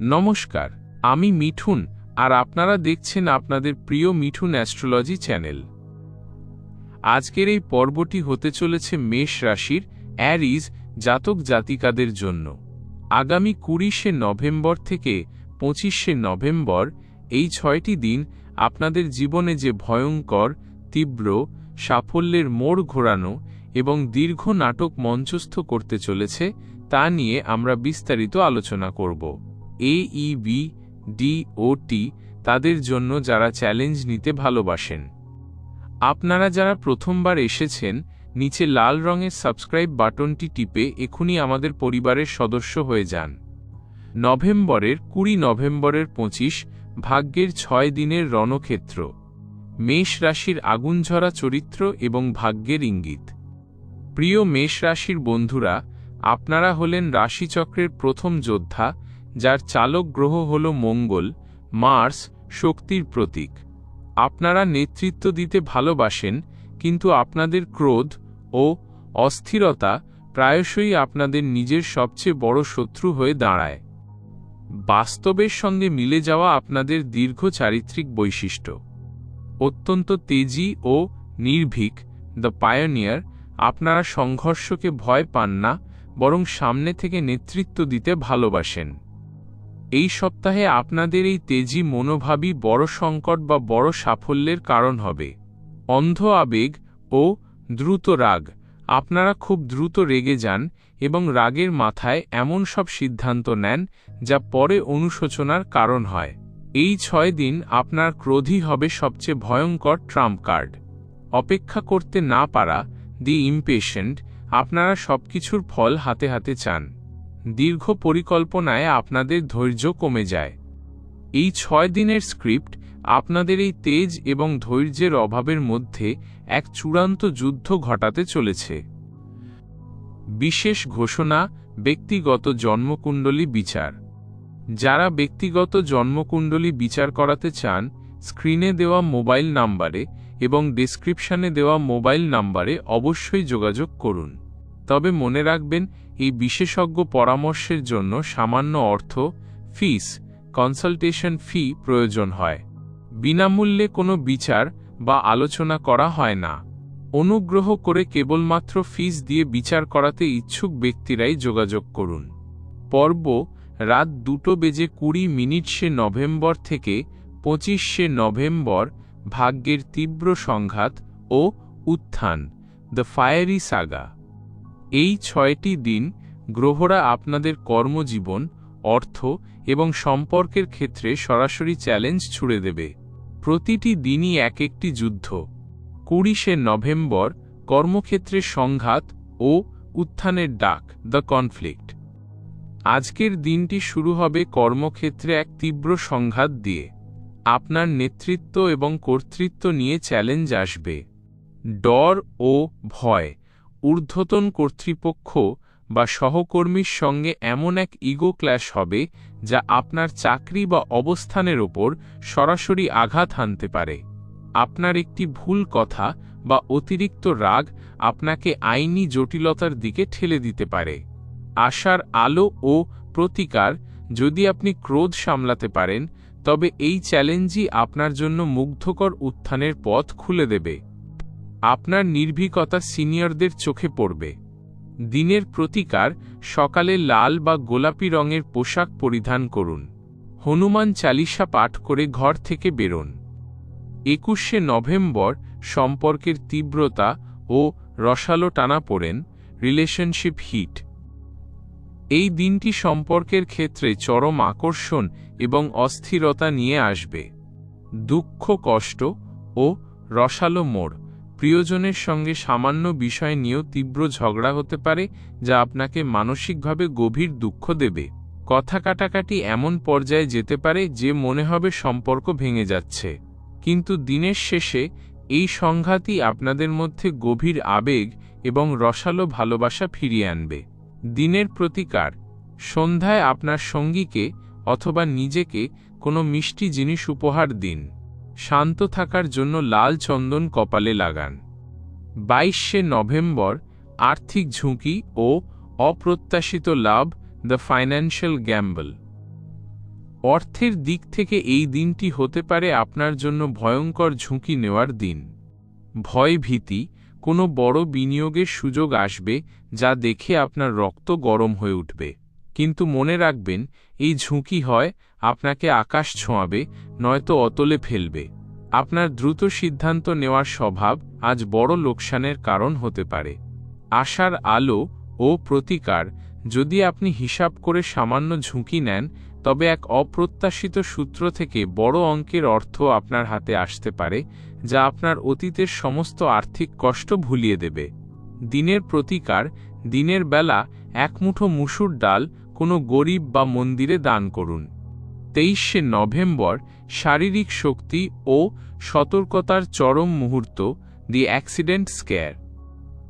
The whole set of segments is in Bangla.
নমস্কার, আমি মিঠুন, আর আপনারা দেখছেন আপনাদের প্রিয় মিঠুন অ্যাস্ট্রোলজি চ্যানেল। আজকের এই পর্বটি হতে চলেছে মেষ রাশির অ্যারিজ জাতক জাতিকাদের জন্য। আগামী কুড়িশে নভেম্বর থেকে পঁচিশে নভেম্বর এই ছয়টি দিন আপনাদের জীবনে যে ভয়ঙ্কর, তীব্র, সাফল্যের মোড় ঘোরানো এবং দীর্ঘ নাটক মঞ্চস্থ করতে চলেছে তা নিয়ে আমরা বিস্তারিত আলোচনা করব। এইবি ডিওটি তাদের জন্য যারা চ্যালেঞ্জ নিতে ভালোবাসেন। আপনারা যারা প্রথমবার এসেছেন, নিচে লাল রঙের সাবস্ক্রাইব বাটনটি টিপে এখনই আমাদের পরিবারের সদস্য হয়ে যান। নভেম্বরের কুড়ি নভেম্বরের পঁচিশ ভাগ্যের ছয় দিনের রণক্ষেত্র। মেষ রাশির আগুনঝরা চরিত্র এবং ভাগ্যের ইঙ্গিত। প্রিয় মেষ রাশির বন্ধুরা, আপনারা হলেন রাশিচক্রের প্রথম যোদ্ধা যার চালক গ্রহ হল মঙ্গল, মার্স শক্তির প্রতীক। আপনারা নেতৃত্ব দিতে ভালোবাসেন, কিন্তু আপনাদের ক্রোধ ও অস্থিরতা প্রায়শই আপনাদের নিজের সবচেয়ে বড় শত্রু হয়ে দাঁড়ায়। বাস্তবের সঙ্গে মিলে যাওয়া আপনাদের দীর্ঘ চারিত্রিক বৈশিষ্ট্য। অত্যন্ত তেজি ও নির্ভীক, দ্য পায়োনিয়ার, আপনারা সংঘর্ষকে ভয় পান না, বরং সামনে থেকে নেতৃত্ব দিতে ভালোবাসেন। এই সপ্তাহে আপনাদের এই তেজি মনোভাবই বড় সংকট বা বড় সাফল্যের কারণ হবে। অন্ধ আবেগ ও দ্রুত রাগ। আপনারা খুব দ্রুত রেগে যান এবং রাগের মাথায় এমন সব সিদ্ধান্ত নেন যা পরে অনুশোচনার কারণ হয়। এই ছয় দিন আপনার ক্রোধই হবে সবচেয়ে ভয়ঙ্কর ট্রাম্প কার্ড। অপেক্ষা করতে না পারা, দি ইমপেশেন্ট, আপনারা সবকিছুর ফল হাতে হাতে চান। দীর্ঘ পরিকল্পনায় আপনাদের ধৈর্য কমে যায়। এই ছয় দিনের স্ক্রিপ্ট আপনাদের এই তেজ এবং ধৈর্যের অভাবের মধ্যে এক চূড়ান্ত যুদ্ধ ঘটাতে চলেছে। বিশেষ ঘোষণা, ব্যক্তিগত জন্মকুণ্ডলী বিচার। যারা ব্যক্তিগত জন্মকুণ্ডলী বিচার করাতে চান, স্ক্রিনে দেওয়া মোবাইল নাম্বারে এবং ডিসক্রিপশানে দেওয়া মোবাইল নাম্বারে অবশ্যই যোগাযোগ করুন। তবে মনে রাখবেন, এই বিশেষজ্ঞ পরামর্শের জন্য সামান্য অর্থ ফিস কনসালটেশন ফি প্রয়োজন হয়। বিনামূল্যে কোনো বিচার বা আলোচনা করা হয় না। অনুগ্রহ করে কেবলমাত্র ফিস দিয়ে বিচার করাতে ইচ্ছুক ব্যক্তিরাই যোগাযোগ করুন। পর্ব, রাত দুটো বেজে কুড়ি মিনিট সে নভেম্বর থেকে পঁচিশে নভেম্বর, ভাগ্যের তীব্র সংঘাত ও উত্থান দ্য ফায়ারি সাগা এই ছয়টি দিন গ্রহরা আপনাদের কর্মজীবন, অর্থ এবং সম্পর্কের ক্ষেত্রে সরাসরি চ্যালেঞ্জ ছুড়ে দেবে। প্রতিটি দিনই এক একটি যুদ্ধ। কুড়িশে নভেম্বর কর্মক্ষেত্রে সংঘাত ও উত্থানের ডাক, দ্য কনফ্লিক্ট। আজকের দিনটি শুরু হবে কর্মক্ষেত্রে এক তীব্র সংঘাত দিয়ে। আপনার নেতৃত্ব এবং কর্তৃত্ব নিয়ে চ্যালেঞ্জ আসবে। ডর ও ভয়। ঊর্ধ্বতন কর্তৃপক্ষ বা সহকর্মীর সঙ্গে এমন এক ইগো ক্ল্যাশ হবে যা আপনার চাকরি বা অবস্থানের ওপর সরাসরি আঘাত হানতে পারে। আপনার একটি ভুল কথা বা অতিরিক্ত রাগ আপনাকে আইনি জটিলতার দিকে ঠেলে দিতে পারে। আশার আলো ও প্রতিকার যদি আপনি ক্রোধ সামলাতে পারেন, তবে এই চ্যালেঞ্জই আপনার জন্য মুগ্ধকর উত্থানের পথ খুলে দেবে। আপনার নির্ভীকতা সিনিয়রদের চোখে পড়বে। দিনের প্রতিকার, সকালে লাল বা গোলাপি রঙের পোশাক পরিধান করুন। হনুমান চালিসা পাঠ করে ঘর থেকে বেরোন। একুশে নভেম্বর, সম্পর্কের তীব্রতা ও রসালো টানা পড়েন, রিলেশনশিপ হিট। এই দিনটি সম্পর্কের ক্ষেত্রে চরম আকর্ষণ এবং অস্থিরতা নিয়ে আসবে। দুঃখ, কষ্ট ও রসালো মোড়। প্রিয়জনের সঙ্গে সামান্য বিষয় নিয়েও তীব্র ঝগড়া হতে পারে, যা আপনাকে মানসিকভাবে গভীর দুঃখ দেবে। কথা কাটাকাটি এমন পর্যায়ে যেতে পারে যে মনে হবে সম্পর্ক ভেঙে যাচ্ছে। কিন্তু দিনের শেষে এই সংঘাতই আপনাদের মধ্যে গভীর আবেগ এবং রসালো ভালোবাসা ফিরিয়ে আনবে। দিনের প্রতিকার, সন্ধ্যায় আপনার সঙ্গীকে অথবা নিজেকে কোনো মিষ্টি জিনিস উপহার দিন। শান্ত থাকার জন্য লাল চন্দন কপালে লাগান। বাইশে নভেম্বর, আর্থিক ঝুঁকি ও অপ্রত্যাশিত লাভ, দ্য ফাইন্যান্সিয়াল গ্যাম্বল। অর্থের দিক থেকে এই দিনটি হতে পারে আপনার জন্য ভয়ঙ্কর ঝুঁকি নেওয়ার দিন। ভয় ভীতি, কোনো বড় বিনিয়োগের সুযোগ আসবে, যা দেখে আপনার রক্ত গরম হয়ে উঠবে। কিন্তু মনে রাখবেন, এই ঝুঁকি হয় আপনাকে আকাশ ছোঁয়াবে, নয়তো অতলে ফেলবে। আপনার দ্রুত সিদ্ধান্ত নেওয়ার স্বভাব আজ বড় লোকসানের কারণ হতে পারে। আশার আলো ও প্রতিকার যদি আপনি হিসাব করে সামান্য ঝুঁকি নেন, তবে এক অপ্রত্যাশিত সূত্র থেকে বড় অঙ্কের অর্থ আপনার হাতে আসতে পারে, যা আপনার অতীতের সমস্ত আর্থিক কষ্ট ভুলিয়ে দেবে। দিনের প্রতিকার, দিনের বেলা এক মুঠো মুসুর ডাল কোনো গরিব বা মন্দিরে দান করুন। তেইশে নভেম্বর শারীরিক শক্তি ও সতর্কতার চরম মুহূর্ত দি অ্যাক্সিডেন্ট স্কেয়ার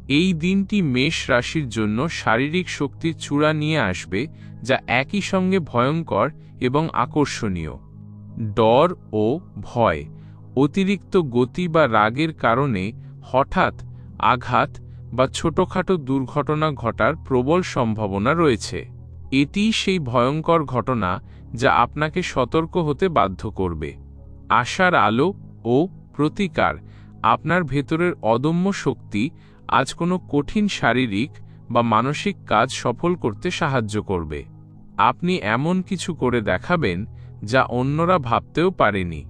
এই দিনটি মেষ রাশির জন্য শারীরিক শক্তির চূড়া নিয়ে আসবে, যা একই সঙ্গে ভয়ঙ্কর এবং আকর্ষণীয়। ডর ও ভয়, অতিরিক্ত গতি বা রাগের কারণে হঠাৎ আঘাত বা ছোটখাটো দুর্ঘটনা ঘটার প্রবল সম্ভাবনা রয়েছে। এটি সেই ভয়ঙ্কর ঘটনা যা আপনাকে সতর্ক হতে বাধ্য করবে। আশার আলো ও প্রতিকার আপনার ভেতরের অদম্য শক্তি আজ কোনো কঠিন শারীরিক বা মানসিক কাজ সফল করতে সাহায্য করবে। আপনি এমন কিছু করে দেখাবেন যা অন্যরা ভাবতেও পারেনি।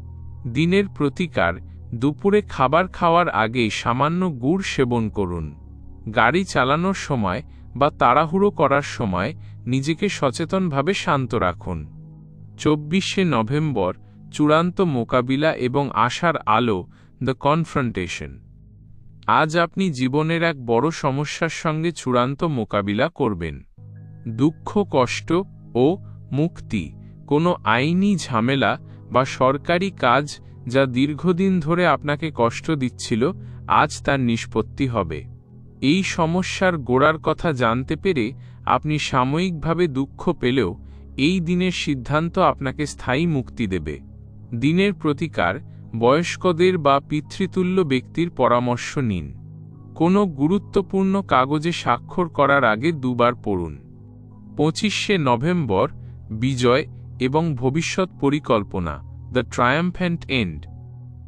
দিনের প্রতিকার, দুপুরে খাবার খাওয়ার আগেই সামান্য গুড় সেবন করুন। গাড়ি চালানোর সময় বা তাড়াহুড়ো করার সময় নিজেকে সচেতনভাবে শান্ত রাখুন। চব্বিশে নভেম্বর, চূড়ান্ত মোকাবিলা এবং আশার আলো দ্য কনফ্রন্টেশন আজ আপনি জীবনের এক বড় সমস্যার সঙ্গে চূড়ান্ত মোকাবিলা করবেন। দুঃখ, কষ্ট ও মুক্তি, কোনো আইনি ঝামেলা বা সরকারি কাজ যা দীর্ঘদিন ধরে আপনাকে কষ্ট দিচ্ছিল, আজ তার নিষ্পত্তি হবে। এই সমস্যার গোড়ার কথা জানতে পেরে আপনি সাময়িকভাবে দুঃখ পেলেও এই দিনের সিদ্ধান্ত আপনাকে স্থায়ী মুক্তি দেবে। দিনের প্রতিকার, বয়স্কদের বা পিতৃতুল্য ব্যক্তির পরামর্শ নিন। কোনো গুরুত্বপূর্ণ কাগজে স্বাক্ষর করার আগে দুবার পড়ুন। পঁচিশে নভেম্বর, বিজয় এবং ভবিষ্যৎ পরিকল্পনা, দ্য ট্রায়াম্ফ্যান্ট এন্ড।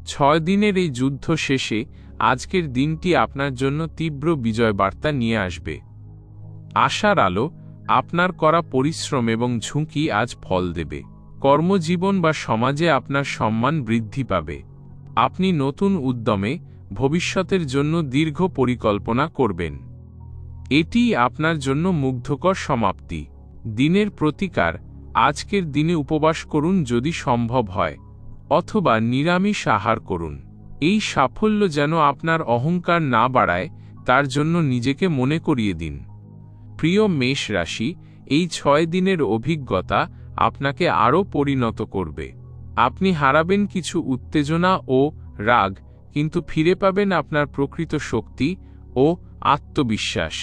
ছয় দিনের এই যুদ্ধ শেষে আজকের দিনটি আপনার জন্য তীব্র বিজয় বার্তা নিয়ে আসবে। আশার আলো আপনার করা পরিশ্রম এবং ঝুঁকি আজ ফল দেবে। কর্মজীবন বা সমাজে আপনার সম্মান বৃদ্ধি পাবে। আপনি নতুন উদ্যমে ভবিষ্যতের জন্য দীর্ঘ পরিকল্পনা করবেন। এটি আপনার জন্য মুগ্ধকর সমাপ্তি। দিনের প্রতিকার, আজকের দিনে উপবাস করুন যদি সম্ভব হয়, অথবা নিরামিষ আহার করুন। এই সাফল্য যেন আপনার অহংকার না বাড়ায়, তার জন্য নিজেকে মনে করিয়ে দিন। প্রিয় মেষ রাশি, এই ছয় দিনের অভিজ্ঞতা আপনাকে আরও পরিণত করবে। আপনি হারাবেন কিছু উত্তেজনা ও রাগ, কিন্তু ফিরে পাবেন আপনার প্রকৃত শক্তি ও আত্মবিশ্বাস।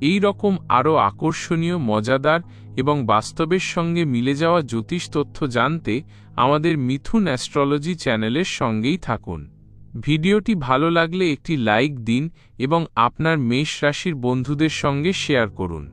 এই রকম আরও আকর্ষণীয়, মজাদার এবং বাস্তবের সঙ্গে মিলে যাওয়া জ্যোতিষ তথ্য জানতে আমাদের মিথুন অ্যাস্ট্রোলজি চ্যানেলের সঙ্গেই থাকুন। ভিডিওটি ভালো লাগলে একটি লাইক দিন এবং আপনার মেষ রাশির বন্ধুদের সঙ্গে শেয়ার করুন।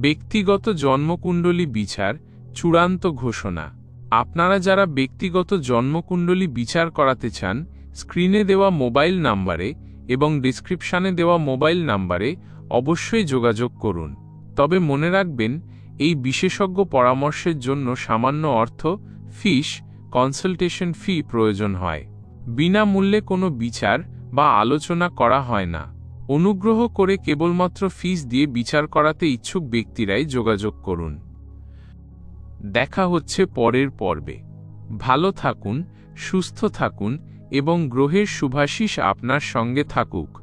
ব্যক্তিগত জন্মকুণ্ডলী বিচার, চূড়ান্ত ঘোষণা। আপনারা যারা ব্যক্তিগত জন্মকুণ্ডলী বিচার করাতে চান, স্ক্রিনে দেওয়া মোবাইল নাম্বারে এবং ডিসক্রিপশানে দেওয়া মোবাইল নাম্বারে অবশ্যই যোগাযোগ করুন। তবে মনে রাখবেন, এই বিশেষজ্ঞ পরামর্শের জন্য সামান্য অর্থ, ফিস, কনসালটেশন ফি প্রয়োজন হয়। বিনামূল্যে কোনো বিচার বা আলোচনা করা হয় না। অনুগ্রহ করে কেবলমাত্র ফিস দিয়ে বিচার করাতে ইচ্ছুক ব্যক্তিরাই যোগাযোগ করুন। দেখা হচ্ছে পরের পর্বে। ভালো থাকুন, সুস্থ থাকুন এবং গ্রহের শুভাশিস আপনার সঙ্গে থাকুক।